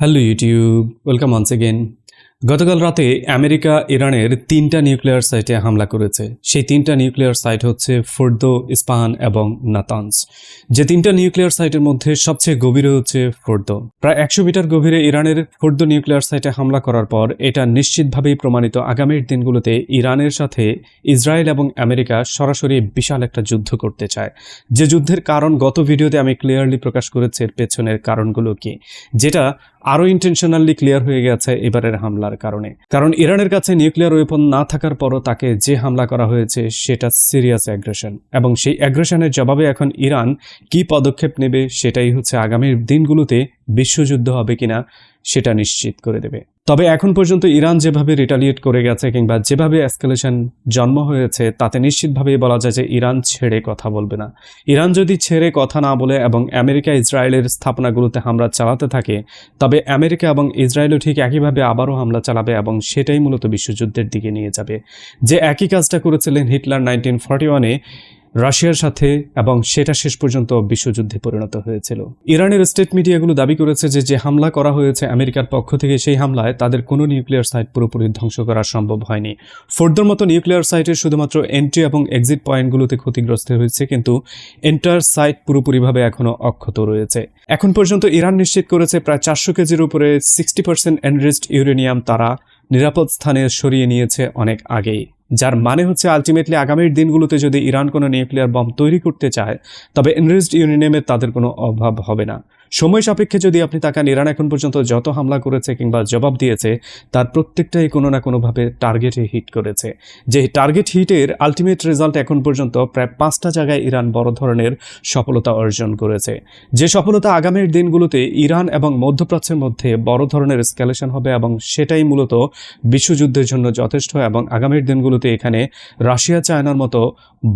Hello YouTube welcome once again গতকাল রাতে America, ইরানের তিনটা নিউক্লিয়ার সাইটে হামলা করেছে। সেই তিনটা নিউক্লিয়ার সাইট হচ্ছে ফোর্দো, ইস্পাহান এবং নাতানস যে তিনটা নিউক্লিয়ার সাইটের মধ্যে সবচেয়ে গভীরে হচ্ছে ফোর্দো। প্রায় একশো মিটার গভীরে ইরানের ফোর্দো নিউক্লিয়ার সাইটে হামলা করার পর এটা নিশ্চিতভাবেই প্রমাণিত আগামীর দিনগুলোতে ইরানের সাথে ইসরায়েল এবং আমেরিকা সরাসরি বিশাল একটা যুদ্ধ করতে চায়। যে যুদ্ধের কারণ গত ভিডিওতে আমি ক্লিয়ারলি প্রকাশ করেছি, এর পেছনের কারণগুলো কি? যেটা আরও ইন্টেনশনালি ক্লিয়ার হয়ে গেছে এবারের হামলার কারণে। কারণ ইরানের কাছে নিউক্লিয়ার ওয়েপন না থাকার পরও তাকে যে হামলা করা হয়েছে, সেটা সিরিয়াস অ্যাগ্রেশন এবং সেই অ্যাগ্রেশনের জবাবে এখন ইরান কি পদক্ষেপ নেবে, সেটাই হচ্ছে আগামীর দিনগুলোতে বিশ্বযুদ্ধ হবে কিনা, সেটা নিশ্চিত করে দেবে। তবে এখন পর্যন্ত ইরান যেভাবে রিটালিয়েট করে গেছে কিংবা যেভাবে এসকালেশন জন্ম হয়েছে, তাতে নিশ্চিতভাবেই বলা যায় যে ইরান ছেড়ে কথা বলবে না। ইরান যদি ছেড়ে কথা না বলে এবং আমেরিকা ইসরায়েলের স্থাপনাগুলোতে হামলা চালাতে থাকে, তবে আমেরিকা এবং ইসরায়েলও ঠিক একইভাবে আবারও হামলা চালাবে এবং সেটাই মূলত বিশ্বযুদ্ধের দিকে নিয়ে যাবে। যে একই কাজটা করেছিলেন হিটলার নাইনটিন ফর্টি ওয়ানে রাশিয়ার সাথে এবং সেটা শেষ পর্যন্ত বিশ্বযুদ্ধে পরিণত হয়েছিল। ইরানের স্টেট মিডিয়াগুলো দাবি করেছে যে যে হামলা করা হয়েছে আমেরিকার পক্ষ থেকে, সেই হামলায় তাদের কোনো নিউক্লিয়ার সাইট পুরোপুরি ধ্বংস করা সম্ভব হয়নি। ফোর্দোর মতো নিউক্লিয়ার সাইটের শুধুমাত্র এন্ট্রি এবং এক্সিট পয়েন্টগুলোতে ক্ষতিগ্রস্ত হয়েছে, কিন্তু এন্টার সাইট পুরোপুরিভাবে এখনও অক্ষত রয়েছে। এখন পর্যন্ত ইরান নিশ্চিত করেছে প্রায় চারশো কেজির উপরে সিক্সটি পার্সেন্ট এনরিস্ট ইউরেনিয়াম তারা নিরাপদ স্থানে সরিয়ে নিয়েছে অনেক আগেই। যার মানে হচ্ছে আলটিমেটলি আগামীর দিনগুলোতে যদি ইরান কোনো নিউক্লিয়ার বম তৈরি করতে চায়, তবে এনরিজড ইউরেনিয়ামের তাদের কোনো অভাব হবে না। সময় সাপেক্ষে যদি আপনি তাকান, ইরান এখন পর্যন্ত যত হামলা করেছে কিংবা জবাব দিয়েছে, তার প্রত্যেকটাই কোনো না কোনোভাবে টার্গেটে হিট করেছে। যে টার্গেট হিটের আলটিমেট রেজাল্ট এখন পর্যন্ত প্রায় পাঁচটা জায়গায় ইরান বড় ধরনের সফলতা অর্জন করেছে। যে সফলতা আগামীর দিনগুলোতে ইরান এবং মধ্যপ্রাচ্যের মধ্যে বড় ধরনের স্ক্যালেশন হবে এবং সেটাই মূলত বিশ্বযুদ্ধের জন্য যথেষ্ট এবং আগামীর দিনগুলোতে এখানে রাশিয়া, চায়নার মতো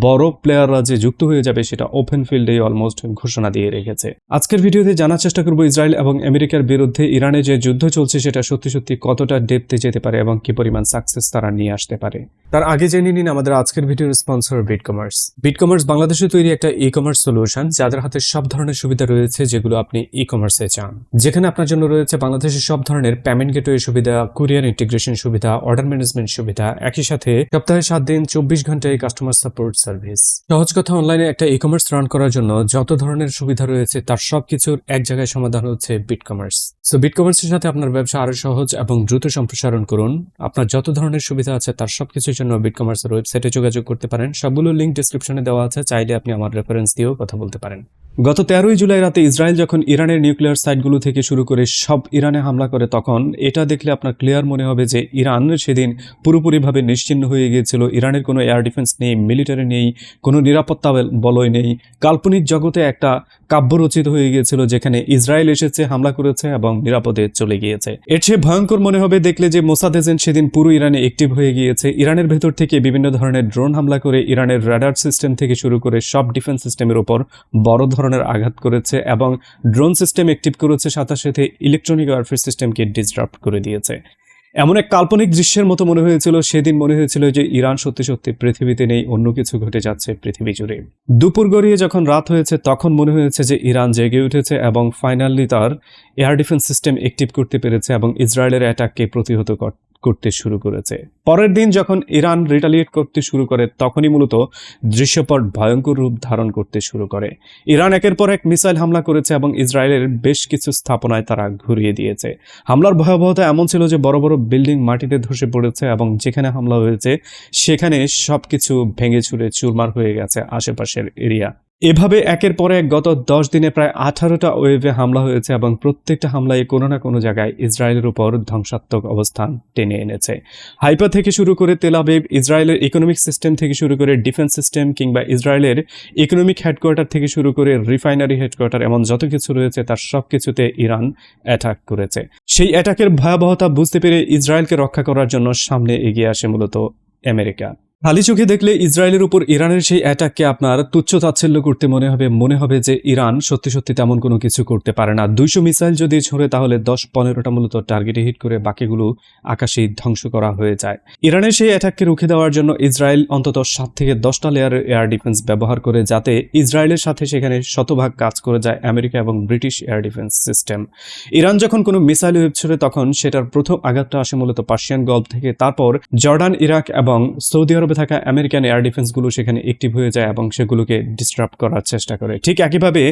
বড় প্লেয়াররা যে যুক্ত হয়ে যাবে, সেটা ওপেন ফিল্ডেই অলমোস্ট ঘোষণা দিয়ে রেখেছে। আজকের ভিডিওতে জানার চেষ্টা করব ইসরায়েল এবং আমেরিকার বিরুদ্ধে ইরানে যে যুদ্ধ চলছে, সেটা সত্যি সত্যি কতটা ডেপতে যেতে পারে এবং কি পরিমাণ সাকসেস তারা নিয়ে আসতে পারে। তার আগে জেনে নিন আমাদের আজকের ভিডিওর sponsor Bit Commerce Bit Commerce বাংলাদেশে তৈরি একটা ই কমার্স সলিউশন যাদের হাতে সব ধরনের সুবিধা রয়েছে, যেগুলো আপনি ই কমার্সে চান। যেখানে আপনার জন্য রয়েছে বাংলাদেশের সব ধরনের পেমেন্ট গেটওয়ে সুবিধা কুরিয়ার ইন্টিগ্রেশন সুবিধা অর্ডার ম্যানেজমেন্ট সুবিধা, একই সাথে সপ্তাহে সাত দিন, চব্বিশ ঘন্টায় কাস্টমার সাপোর্ট সার্ভিস সহজ কথা অনলাইনে একটা ই কমার্স রান করার জন্য যত ধরনের সুবিধা রয়েছে, তার সবকিছুর এক জায়গায় সমাধান হচ্ছে বিট কমার্স সো বিট কমার্সের সাথে আপনার ব্যবসা আরও সহজ এবং দ্রুত সম্প্রসারণ করুন। আপনার যত ধরনের সুবিধা আছে, তার সবকিছুর জন্য বিট কমার্সের ওয়েবসাইটে যোগাযোগ করতে পারেন। সবগুলো লিঙ্ক ডিসক্রিপশনে দেওয়া আছে। চাইলে আপনি আমার রেফারেন্স দিয়েও কথা বলতে পারেন। গত তেরোই জুলাই রাতে ইসরায়েল যখন ইরানের নিউক্লিয়ার সাইটগুলো থেকে শুরু করে সব ইরানে হামলা করে, তখন এটা দেখলে আপনার ক্লিয়ার মনে হবে যে ইরান সেদিন পুরোপুরিভাবে নিশ্চিহ্ন হয়ে গিয়েছিল। ইরানের কোনো এয়ার ডিফেন্স নেই, মিলিটারি নেই, কোনো নিরাপত্তা বলয় নেই। কাল্পনিক জগতে একটা কাব্য রচিত হয়ে গিয়েছিল যেখানে ইসরায়েল এসেছে, হামলা করেছে এবং নিরাপদে চলে গিয়েছে। এর চেয়ে ভয়ঙ্কর মনে হবে দেখলে যে মোসাদ এজেন্ট সেদিন পুরো ইরানে অ্যাক্টিভ হয়ে গিয়েছে। ইরানের ভেতর থেকে বিভিন্ন ধরনের ড্রোন হামলা করে, ইরানের রাডার সিস্টেম থেকে শুরু করে সব ডিফেন্স সিস্টেমের উপর বড় ধরনের আঘাত করেছে এবং ড্রোন সিস্টেম অ্যাক্টিভ করেছে, সাথে সাথে ইলেকট্রনিক ওয়ারফেয়ার সিস্টেমকে ডিসরাপ্ট করে দিয়েছে। এমন এক কাল্পনিক দৃশ্যের মতো মনে হয়েছিল, সেদিন মনে হয়েছিল যে ইরান সত্যি সত্যি পৃথিবীতে নেই, অন্য কিছু ঘটে যাচ্ছে পৃথিবী জুড়ে। দুপুর গড়িয়ে যখন রাত হয়েছে, তখন মনে হয়েছে যে ইরান জেগে উঠেছে এবং ফাইনালি তার এয়ার ডিফেন্স সিস্টেম অ্যাক্টিভ করতে পেরেছে এবং ইসরায়েলের অ্যাটাককে প্রতিহত করতে শুরু করেছে। পরের দিন যখন ইরান রিটালিয়েট করতে শুরু করে, তখনই মূলত দৃশ্যপট ভয়ঙ্কর রূপ ধারণ করতে শুরু করে। ইরান একের পর এক মিসাইল হামলা করেছে এবং ইসরায়েলের বেশ কিছু স্থাপনায় তারা ঘুরিয়ে দিয়েছে। হামলার ভয়াবহতা এমন ছিল যে বড় বড় বিল্ডিং মাটিতে ধসে পড়েছে এবং যেখানে হামলা হয়েছে, সেখানে সবকিছু ভেঙে চুরে চুরমার হয়ে গেছে আশেপাশের এরিয়া। এভাবে একের পর এক গত দশ দিনে প্রায় আঠারোটা ওয়েভে হামলা হয়েছে এবং প্রত্যেকটা হামলায় কোনো না কোনো জায়গায় ইসরায়েলের উপর ধ্বংসাত্মক অবস্থান টেনে এনেছে। হাইপা থেকে শুরু করে তেলাবেব ইসরায়েলের ইকোনমিক সিস্টেম থেকে শুরু করে ডিফেন্স সিস্টেম কিংবা ইসরায়েলের ইকোনমিক হেডকোয়ার্টার থেকে শুরু করে রিফাইনারি হেডকোয়ার্টার এমন যত কিছু রয়েছে তার সব কিছুতে ইরান অ্যাটাক করেছে। সেই অ্যাটাকের ভয়াবহতা বুঝতে পেরে ইসরায়েলকে রক্ষা করার জন্য সামনে এগিয়ে আসে মূলত আমেরিকা। খালি চোখে দেখলে ইসরায়েলের উপর ইরানের সেই অ্যাটাককে আপনার তুচ্ছ তাচ্ছিল্য করতে মনে হবে মনে হবে যে ইরান সত্যি সত্যি তেমন কোনো কিছু করতে পারে না। দুইশো মিসাইল যদি ছড়ে, তাহলে দশ পনেরোটা মূলত টার্গেটে হিট করে বাকিগুলো আকাশেই ধ্বংস করা হয়ে যায়। ইরানের সেই অ্যাটাককে রুখে দেওয়ার জন্য ইসরায়েল অন্তত সাত থেকে দশটা লেয়ারের এয়ার ডিফেন্স ব্যবহার করে, যাতে ইসরায়েলের সাথে সেখানে শতভাগ কাজ করে যায় আমেরিকা এবং British air defence system Iran যখন কোনো মিসাইল ওয়েব ছড়ে, তখন সেটার প্রথম আঘাতটা আসে মূলত পার্সিয়ান গল্ফ থেকে। তারপর জর্ডান, ইরাক এবং সৌদি আরবে থাকা আমেরিকান এয়ার ডিফেন্সগুলো সেখানে অ্যাক্টিভ হয়ে যায় এবং সেগুলোকে ডিস্টার্ব করার চেষ্টা করে। ঠিক একইভাবে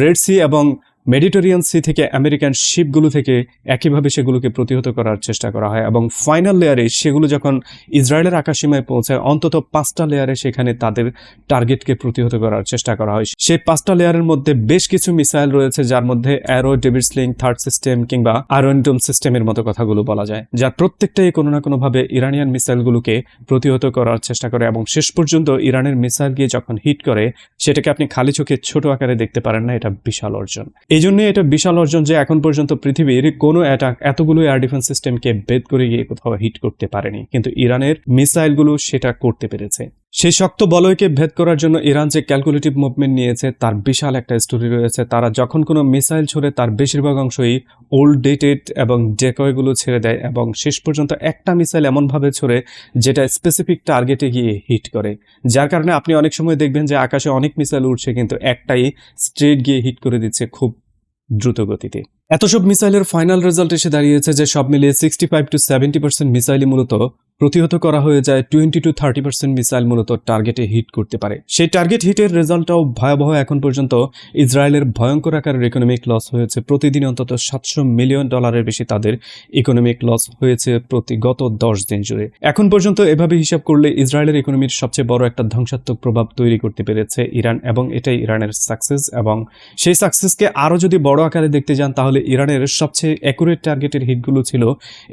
রেড সি এবং মেডিটেরিয়ান সি থেকে আমেরিকান শিপগুলো থেকে একইভাবে সেগুলোকে প্রতিহত করার চেষ্টা করা হয় এবং ফাইনাল লেয়ারে সেগুলো যখন ইসরায়েলের আকাশসীমায় পৌঁছায়, অন্তত পাঁচটা লেয়ারে সেখানে তাদের টার্গেটকে প্রতিহত করার চেষ্টা করা হয়। সেই পাঁচটা লেয়ারের মধ্যে বেশ কিছু মিসাইল রয়েছে, যার মধ্যে অ্যারো ডেভিডসলিং থার্ড সিস্টেম কিংবা আরোয়েন্টম সিস্টেমের মতো কথাগুলো বলা যায় যার প্রত্যেকটাই কোনো না কোনোভাবে ইরানিয়ান মিসাইলগুলোকে প্রতিহত করার চেষ্টা করে এবং শেষ পর্যন্ত ইরানের মিসাইল গিয়ে যখন হিট করে, সেটাকে আপনি খালি চোখে ছোট আকারে দেখতে পারেন না, এটা বিশাল অর্জন। এই জন্য এটা বিশাল অর্জন যে এখন পর্যন্ত পৃথিবীর কোনো অ্যাটাক এতগুলো এয়ার ডিফেন্স সিস্টেমকে বেদ করে গিয়ে কোথাও হিট করতে পারেনি। কিন্তু ইরানের মিসাইলগুলো সেটা করতে পেরেছে। সেই শক্ত বলয়কে ভেদ করার জন্য ইরান যে ক্যালকুলেটিভ মুভমেন্ট নিয়েছে, তার বিশাল একটা স্টোরি রয়েছে। তারা যখন কোনো মিসাইল ছড়ে তার বেশিরভাগ অংশই ওল্ড ডেটেড এবং ডেকয়গুলো ছেড়ে দেয় এবং শেষ পর্যন্ত একটা মিসাইল এমনভাবে ছড়ে যেটা স্পেসিফিক টার্গেটে গিয়ে হিট করে। যার কারণে আপনি অনেক সময় দেখবেন যে আকাশে অনেক মিসাইল উঠছে কিন্তু একটাই স্ট্রেট গিয়ে হিট করে দিচ্ছে খুব দ্রুত গতিতে। এত সব মিসাইলের ফাইনাল রেজাল্ট এসে দাঁড়িয়েছে যে সব মিলিয়ে sixty five to seventy percent মিসাইলই মূলত প্রতিহত করা হয়ে যায় twenty to thirty percent missile মূলত টার্গেটে হিট করতে পারে। সেই টার্গেট হিটের রেজাল্টটাও ভয়াবহ এখন পর্যন্ত ইসরায়েলের ভয়ঙ্কর আকারের ইকোনমিক লস হয়েছে। প্রতিদিন অন্তত সাতশো মিলিয়ন ডলারের বেশি তাদের ইকোনমিক লস হয়েছে প্রতি গত দশ দিন জুড়ে। এখন পর্যন্ত এভাবে হিসাব করলে ইসরায়েলের ইকোনমির সবচেয়ে বড় একটা ধ্বংসাত্মক প্রভাব তৈরি করতে পেরেছে ইরান এবং এটাই ইরানের সাকসেস এবং সেই সাকসেসকে আরও যদি বড় আকারে দেখতে যান তাহলে ইরানের সবচেয়ে অ্যাকুরেট টার্গেটের হিটগুলো ছিল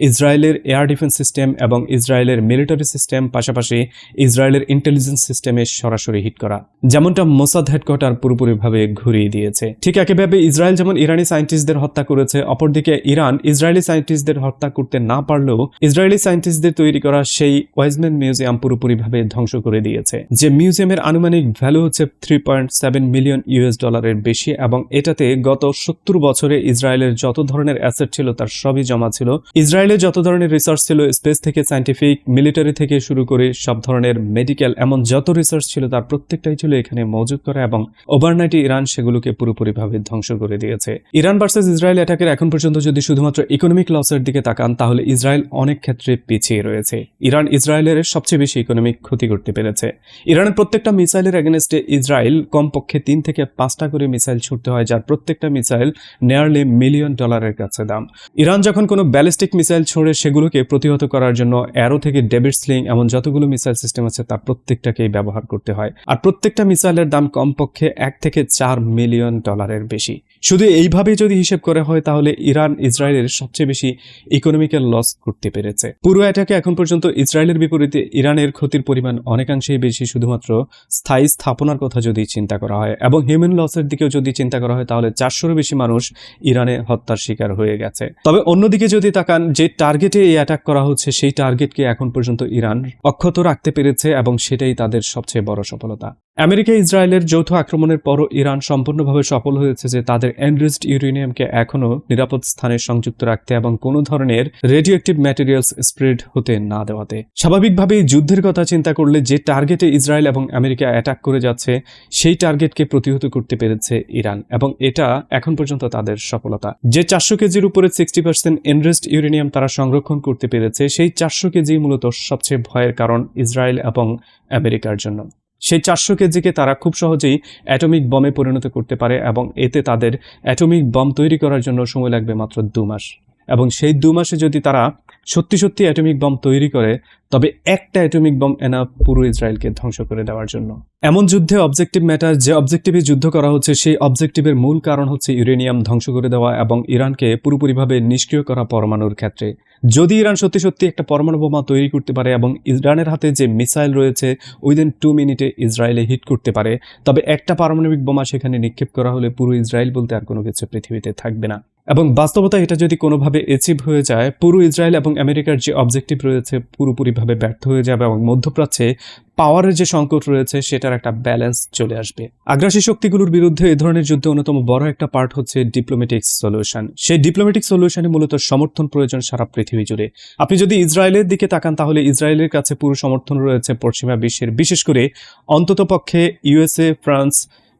ইসরায়েলের এয়ার ডিফেন্স সিস্টেম এবং ইসরায়েলের মিলিটারি সিস্টেম, পাশাপাশি ইসরায়েলের ইন্টেলিজেন্স সিস্টেমে সরাসরি হিট করা। যেমনটা মোসাদ হেডকোয়ার্টার পুরোপুরিভাবে ঘুরিয়ে দিয়েছে। ঠিক একইভাবে ইসরায়েল যেমন ইরানি সায়েন্টিস্টদের হত্যা করেছে, অপরদিকে ইরান ইসরায়েলি সায়েন্টিস্টদের হত্যা করতে না পারলেও ইসরায়েলি সায়েন্টিস্টদের তৈরি করা সেই ওয়াইজম্যান মিউজিয়াম পুরোপুরিভাবে ধ্বংস করে দিয়েছে। যে মিউজিয়ামের আনুমানিক ভ্যালু হচ্ছে three point seven million US ডলারের বেশি এবং এটাতে গত সত্তর বছরে ইসরায়েলের যত ধরনের অ্যাসেট ছিল তার সবই জমা ছিল। ইসরায়েলের যত ধরনের রিসার্চ ছিল স্পেস থেকে সায়েন্টিফিক মিলিটারি থেকে শুরু করে সব ধরনের মেডিকেল এমন যত রিসার্চ ছিল তার প্রত্যেকটাই ছিল এখানে মজুদ করা এবং ওভারনাইটে ইরান সেগুলোকে পুরোপুরিভাবে ধ্বংস করে দিয়েছে। ইরান ভার্সেস ইসরায়েল অ্যাটাকের এখন পর্যন্ত যদি শুধুমাত্র ইকোনমিক লসের দিকে তাকান, তাহলে ইসরায়েল অনেক ক্ষেত্রে পিছিয়ে রয়েছে। ইরান ইসরায়েলের সবচেয়ে বেশি ইকোনমিক ক্ষতি করতে পেরেছে। ইরানের প্রত্যেকটা মিসাইলের এগেনস্টে ইসরায়েল কমপক্ষে তিন থেকে পাঁচটা করে মিসাইল ছুটতে হয়, যার প্রত্যেকটা মিসাইল নেয়ারলি মিলিয়ন ডলারের কাছে দাম। ইরান যখন কোনো ব্যালিস্টিক মিসাইল ছোড়ে, সেগুলোকে প্রতিহত করার জন্য অ্যারো থেকে ডেভিড স্লিং এমন যতগুলো মিসাইল সিস্টেম আছে তার প্রত্যেকটাকেই ব্যবহার করতে হয়। আর প্রত্যেকটা মিসাইলের দাম কমপক্ষে এক থেকে চার মিলিয়ন ডলারের বেশি। শুধু এইভাবে যদি হিসেব করা হয়, তাহলে ইরান ইসরায়েলের সবচেয়ে বেশি ইকোনমিক্যাল লস করতে পেরেছে। পুরো এটাকে এখন পর্যন্ত ইসরায়েলের বিপরীতে ইরানের ক্ষতির পরিমাণ অনেকাংশেই বেশি, শুধুমাত্র স্থায়ী স্থাপনার কথা যদি চিন্তা করা হয় এবং হিউম্যান লসের দিকেও যদি চিন্তা করা হয়, তাহলে চারশোরও বেশি মানুষ ইরানে হত্যার শিকার হয়ে গেছে। তবে অন্যদিকে যদি তাকান, যে টার্গেটে এই অ্যাটাক করা হচ্ছে, সেই টার্গেটকে এখন পর্যন্ত ইরান অক্ষত রাখতে পেরেছে এবং সেটাই তাদের সবচেয়ে বড় সফলতা। আমেরিকা ইসরায়েলের যৌথ আক্রমণের পরও ইরান সম্পূর্ণভাবে সফল হয়েছে যে তাদের এনরিস্ট ইউরেনিয়ামকে এখনও নিরাপদ স্থানে সংযুক্ত রাখতে এবং কোনো ধরনের রেডিও অ্যাক্টিভ ম্যাটেরিয়ালস স্প্রেড হতে না দেওয়াতে। স্বাভাবিকভাবেই যুদ্ধের কথা চিন্তা করলে যে টার্গেটে ইসরায়েল এবং আমেরিকা অ্যাটাক করে যাচ্ছে, সেই টার্গেটকে প্রতিহত করতে পেরেছে ইরান এবং এটা এখন পর্যন্ত তাদের সফলতা। যে চারশো কেজির উপরে সিক্সটি পার্সেন্ট এনরিস্ট ইউরেনিয়াম তারা সংরক্ষণ করতে পেরেছে, সেই চারশো কেজি মূলত সবচেয়ে ভয়ের কারণ ইসরায়েল এবং আমেরিকার জন্য। সেই চারশো কেজিকে তারা খুব সহজেই অ্যাটমিক বমে পরিণত করতে পারে এবং এতে তাদের অ্যাটমিক বম তৈরি করার জন্য সময় লাগবে মাত্র দু মাস। এবং সেই দু মাসে যদি তারা সত্যি সত্যি অ্যাটমিক বম তৈরি করে, তবে একটা অ্যাটমিক বম এনা পুরো ইসরায়েলকে ধ্বংস করে দেওয়ার জন্য। এমন যুদ্ধে অবজেক্টিভ ম্যাটার, যে অবজেক্টিভে যুদ্ধ করা হচ্ছে, সেই অবজেক্টিভের মূল কারণ হচ্ছে ইউরেনিয়াম ধ্বংস করে দেওয়া এবং ইরানকে পুরোপুরিভাবে নিষ্ক্রিয় করা পরমাণুর ক্ষেত্রে। যদি ইরান সত্যি সত্যি একটা পরমাণু বোমা তৈরি করতে পারে এবং ইরানের হাতে যে মিসাইল রয়েছে, উইদিন টু মিনিটে ইসরায়েলে হিট করতে পারে, তবে একটা পারমাণবিক বোমা সেখানে নিক্ষেপ করা হলে পুরো ইসরায়েল বলতে আর কোনো কিছু পৃথিবীতে থাকবে না। এবং বাস্তবতা এটা যদি কোনোভাবে অ্যাচিভ হয়ে যায়, পুরো ইসরায়েল এবং আমেরিকার যে অবজেক্টিভ রয়েছে, পুরোপুরিভাবে ব্যর্থ হয়ে যাবে এবং মধ্যপ্রাচ্যে পাওয়ারের যে সংকট রয়েছে, সেটার একটা ব্যালেন্স চলে আসবে। আগ্রাসী শক্তিগুলোর বিরুদ্ধে এ ধরনের যুদ্ধে অন্যতম বড় একটা পার্ট হচ্ছে ডিপ্লোমেটিক সলিউশন সেই ডিপ্লোমেটিক সলিউশনে মূলত সমর্থন প্রয়োজন সারা পৃথিবী জুড়ে। আপনি যদি ইসরায়েলের দিকে তাকান, তাহলে ইসরায়েলের কাছে পুরো সমর্থন রয়েছে পশ্চিমা বিশ্বের। বিশেষ করে অন্ততপক্ষে ইউএসএ ফ্রান্স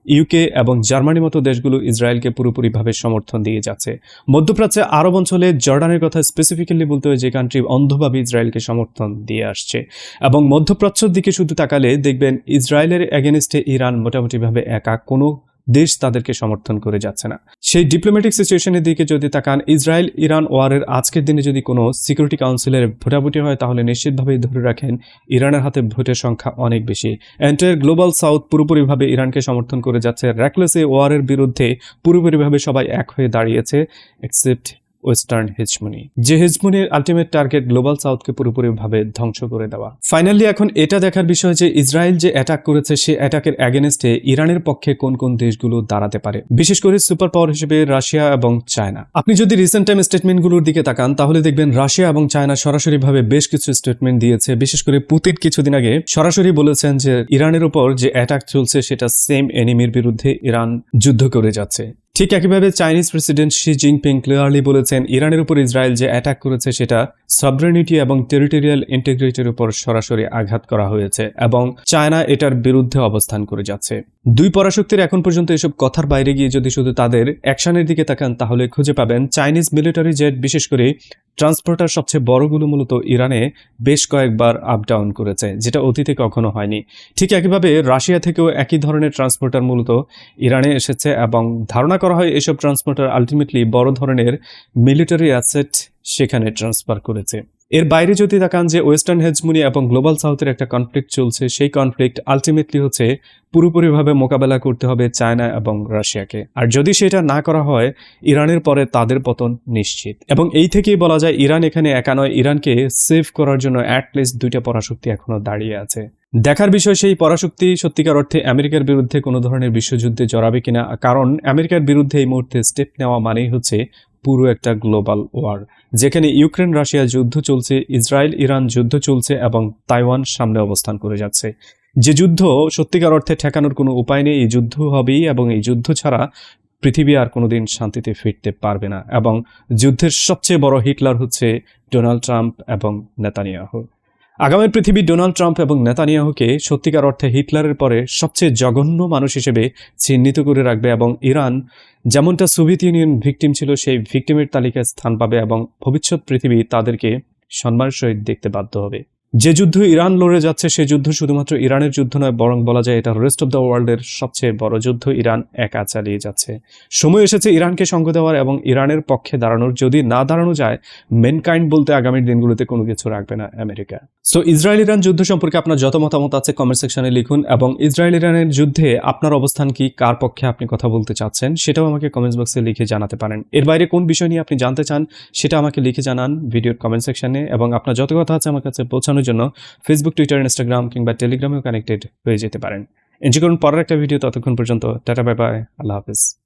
ইউকে এবং জার্মানির মতো দেশগুলো ইসরায়েলকে পুরোপুরিভাবে সমর্থন দিয়ে যাচ্ছে। মধ্যপ্রাচ্যে আরব অঞ্চলে জর্ডানের কথা স্পেসিফিক্যালি বলতে হয় যে কান্ট্রি অন্ধভাবে ইসরায়েলকে সমর্থন দিয়ে আসছে। এবং মধ্যপ্রাচ্যের দিকে শুধু তাকালে দেখবেন ইসরায়েলের এগেনস্টে ইরান মোটামুটিভাবে একা, কোনো দেশ তাদেরকে সমর্থন করে যাচ্ছে না। সেই ডিপ্লোম্যাটিক সিচুয়েশনের দিকে যদি তাকান, ইসরায়েল, ইরান ওয়ারের আজকের দিনে যদি কোনো সিকিউরিটি কাউন্সিলের ভোটাভুটি হয়, তাহলে নিশ্চিতভাবেই ধরে রাখেন, ইরানের হাতে ভোটের সংখ্যা অনেক বেশি। এন্টায়ার গ্লোবাল সাউথ পুরোপুরিভাবে ইরানকে সমর্থন করে যাচ্ছে। র্যাকলেসে ওয়ারের বিরুদ্ধে পুরোপুরিভাবে সবাই এক হয়ে দাঁড়িয়েছে এক্সেপ্ট ওয়েস্টার্ন হেজমনি, যে হেজমনির আলটিমেট টার্গেট গ্লোবাল সাউথকে পুরোপুরিভাবে ধ্বংস করে দেওয়া। ফাইনালি এখন এটা দেখার বিষয় যে ইসরায়েল যে অ্যাটাক করেছে, সে অ্যাটাকের অ্যাগেনস্টে ইরানের পক্ষে কোন কোন দেশগুলো দাঁড়াতে পারে? বিশেষ করে সুপার পাওয়ার হিসেবে রাশিয়া এবং চায়না। আপনি যদি রিসেন্ট টাইম স্টেটমেন্টগুলোর দিকে তাকান, তাহলে দেখবেন রাশিয়া এবং চায়না সরাসরিভাবে বেশ কিছু স্টেটমেন্ট দিয়েছে। বিশেষ করে পুতিন কিছুদিন আগে সরাসরি বলেছেন যে ইরানের উপর যে অ্যাটাক চলছে, সেটা সেম এনিমির বিরুদ্ধে ইরান যুদ্ধ করে যাচ্ছে। ঠিক একইভাবে Chinese president Xi Jinping clearly বলেছেন, ইরানের উপর ইসরায়েল যে অ্যাটাক করেছে সেটা সাবরেনিটি এবং টেরিটোরিয়াল ইন্টিগ্রিটির উপর সরাসরি আঘাত করা হয়েছে এবং চায়না এটার বিরুদ্ধে অবস্থান করে যাচ্ছে। দুই পরাশক্তির এখন পর্যন্ত এসব কথার বাইরে গিয়ে যদি শুধু তাদের অ্যাকশনের দিকে তাকান, তাহলে খুঁজে পাবেন চাইনিজ মিলিটারি জেট বিশেষ করে ট্রান্সপোর্টার সবচেয়ে বড়গুলো মূলত ইরানে বেশ কয়েকবার আপ ডাউন করেছে, যেটা অতীতে কখনো হয়নি। ঠিক একইভাবে রাশিয়া থেকেও একই ধরনের ট্রান্সপোর্টার মূলত ইরানে এসেছে এবং ধারণা করা হয় এসব ট্রান্সপোর্টার আলটিমেটলি বড় ধরনের মিলিটারি অ্যাসেট সেখানে ট্রান্সফার করেছে। এর বাইরে যদি তাকান যে ওয়েস্টার্ন হেজমুনি এবং গ্লোবাল সাউথের একটা কনফ্লিক্ট চলছে, সেই কনফ্লিক্ট আলটিমেটলি হচ্ছে পুরোপুরিভাবে মোকাবেলা করতে হবে চায়না এবং রাশিয়াকে। আর যদি সেটা না করা হয়, ইরানের পরে তাদের পতন নিশ্চিত। এবং এই থেকেই বলা যায় ইরান এখানে একা নয়, ইরানকে সেভ করার জন্য অ্যাটলিস্ট দুইটা পরাশক্তি এখনও দাঁড়িয়ে আছে। দেখার বিষয় সেই পরাশক্তি সত্যিকার অর্থে আমেরিকার বিরুদ্ধে কোনো ধরনের বিশ্বযুদ্ধে জড়াবে কিনা, কারণ আমেরিকার বিরুদ্ধে এই মুহূর্তে স্টেপ নেওয়া মানেই হচ্ছে পুরো একটা গ্লোবাল ওয়ার। যেখানে ইউক্রেন রাশিয়া যুদ্ধ চলছে, ইসরায়েল, ইরান যুদ্ধ চলছে এবং তাইওয়ান সামনে অবস্থান করে যাচ্ছে। যে যুদ্ধ সত্যিকার অর্থে ঠেকানোর কোনো উপায় নেই, এই যুদ্ধ হবেই এবং এই যুদ্ধ ছাড়া পৃথিবী আর কোনোদিন শান্তিতে ফিরতে পারবে না। এবং যুদ্ধের সবচেয়ে বড় হিটলার হচ্ছে ডোনাল্ড ট্রাম্প এবং নেতানিয়াহু। আগামী পৃথিবী ডোনাল্ড ট্রাম্প এবং নেতানিয়াহুকে সত্যিকার অর্থে হিটলারের পরে সবচেয়ে জঘন্য মানুষ হিসেবে চিহ্নিত করে রাখবে এবং ইরান, যেমনটা সোভিয়েত ইউনিয়ন ভিকটিম ছিল, সেই ভিকটিমের তালিকায় স্থান পাবে এবং ভবিষ্যৎ পৃথিবী তাদেরকে সম্মানের সহিত দেখতে বাধ্য হবে। যে যুদ্ধ ইরান লড়ে যাচ্ছে সেই যুদ্ধ শুধুমাত্র ইরানের যুদ্ধ নয়, বরং বলা যায় এটা রেস্ট অফ দ্য ওয়ার্ল্ডের সবচেয়ে বড় যুদ্ধ ইরান একা চালিয়ে যাচ্ছে। সময় এসেছে ইরানকে সঙ্গ দেওয়ার এবং ইরানের পক্ষে দাঁড়ানোর। যদি না দাঁড়ানো যায় মেনকাইন্ড বলতে আগামীর দিনগুলোতে কোনো কিছু রাখবে না আমেরিকা। সো ইসরায়েল ইরান যুদ্ধ সম্পর্কে আপনার যত মতামত আছে কমেন্ট সেকশনে লিখুন, এবং ইসরায়েল ইরানের যুদ্ধে আপনার অবস্থান কি, কার পক্ষে আপনি কথা বলতে চাচ্ছেন, সেটাও আমাকে কমেন্টস বক্সে লিখে জানাতে পারেন। এর বাইরে কোন বিষয় নিয়ে আপনি জানতে চান, সেটা আমাকে লিখে জানান ভিডিওর কমেন্ট সেকশনে এবং আপনার যত কথা আছে আমার কাছে পৌঁছানোর জন্য ফেসবুক টুইটার ইনস্টাগ্রাম কিংবা টেলিগ্রামেও কানেক্টেড হয়ে যেতে পারেন। এনজি করুন, পরের একটা ভিডিও ততক্ষণ পর্যন্ত। টাটা বাই বাই আল্লাহ হাফিজ।